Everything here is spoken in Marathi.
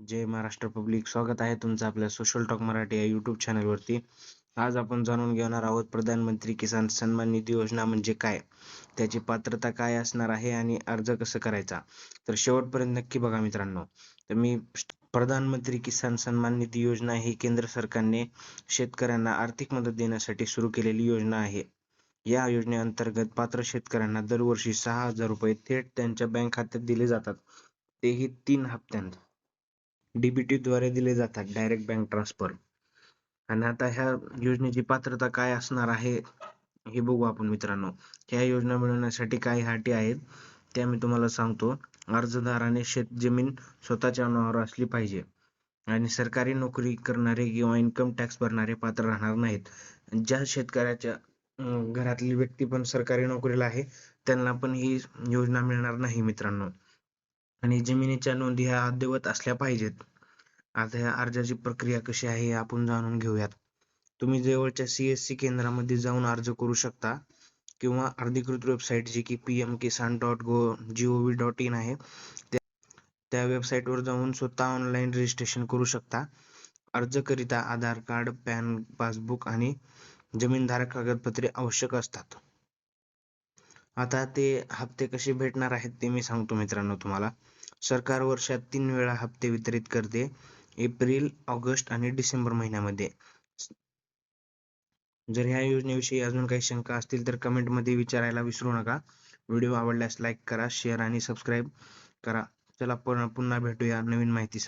जय महाराष्ट्र पब्लिक. स्वागत आहे तुमचं आपल्या सोशल टॉक मराठी या यूट्यूब चॅनलवरती आज आपण जाणून घेणार आहोत प्रधानमंत्री किसान सन्मान निधी योजना म्हणजे काय? त्याची पात्रता काय असणार आहे आणि अर्ज कसं करायचा? तर शेवटपर्यंत नक्की बघा मित्रांनो. तर मी प्रधानमंत्री किसान सन्मान निधी योजना ही केंद्र सरकारने शेतकऱ्यांना आर्थिक मदत देण्यासाठी सुरू केलेली योजना आहे. या योजनेअंतर्गत पात्र शेतकऱ्यांना दरवर्षी सहा हजार रुपये थेट त्यांच्या बँक खात्यात दिले जातात. तेही तीन हप्त्यांत. डीबीटी द्वारे दिले जातात डायरेक्ट बँक ट्रान्सफर आणि आता ह्या योजनेची पात्रता काय असणार आहे हे बघू आपण मित्रांनो. ह्या योजना मिळवण्यासाठी काही अटी आहेत त्या मी तुम्हाला सांगतो. अर्जदाराने शेत जमीन स्वतःच्या नावावर असली पाहिजे. आणि सरकारी नोकरी करणारे किंवा इन्कम टॅक्स भरणारे पात्र राहणार नाहीत. ज्या शेतकऱ्याच्या घरातली व्यक्ती पण सरकारी नोकरीला आहे त्यांना पण ही योजना मिळणार नाही मित्रांनो. आणि जमिनीच्या नोंदी ह्या अद्ययावत असल्या पाहिजेत. आता ह्या अर्जाची प्रक्रिया कशी आहे हे आपण जाणून घेऊयात. तुम्ही जवळच्या सीएससी केंद्रामध्ये जाऊन अर्ज करू शकता किंवा अधिकृत वेबसाईट जी की PM Kisan dot gov G O V dot in आहे त्या- त्या वर जाऊन स्वतः online रजिस्ट्रेशन करू शकता. अर्ज करिता आधार कार्ड पॅन पासबुक आणि जमीनधारक कागदपत्रे आवश्यक असतात. आता ते हप्ते कसे भेटणार आहेत ते मी सांगतो मित्रांनो तुम्हाला. सरकार वर्षात तीन वेळा हप्ते वितरित करते. एप्रिल ऑगस्ट आणि डिसेंबर महिन्यामध्ये. जर ह्या योजनेविषयी अजून काही शंका असतील तर कमेंटमध्ये विचारायला विसरू नका. व्हिडिओ आवडल्यास लाईक करा शेअर आणि सबस्क्राईब करा. चला पुन्हा पुन्हा भेटूया नवीन माहिती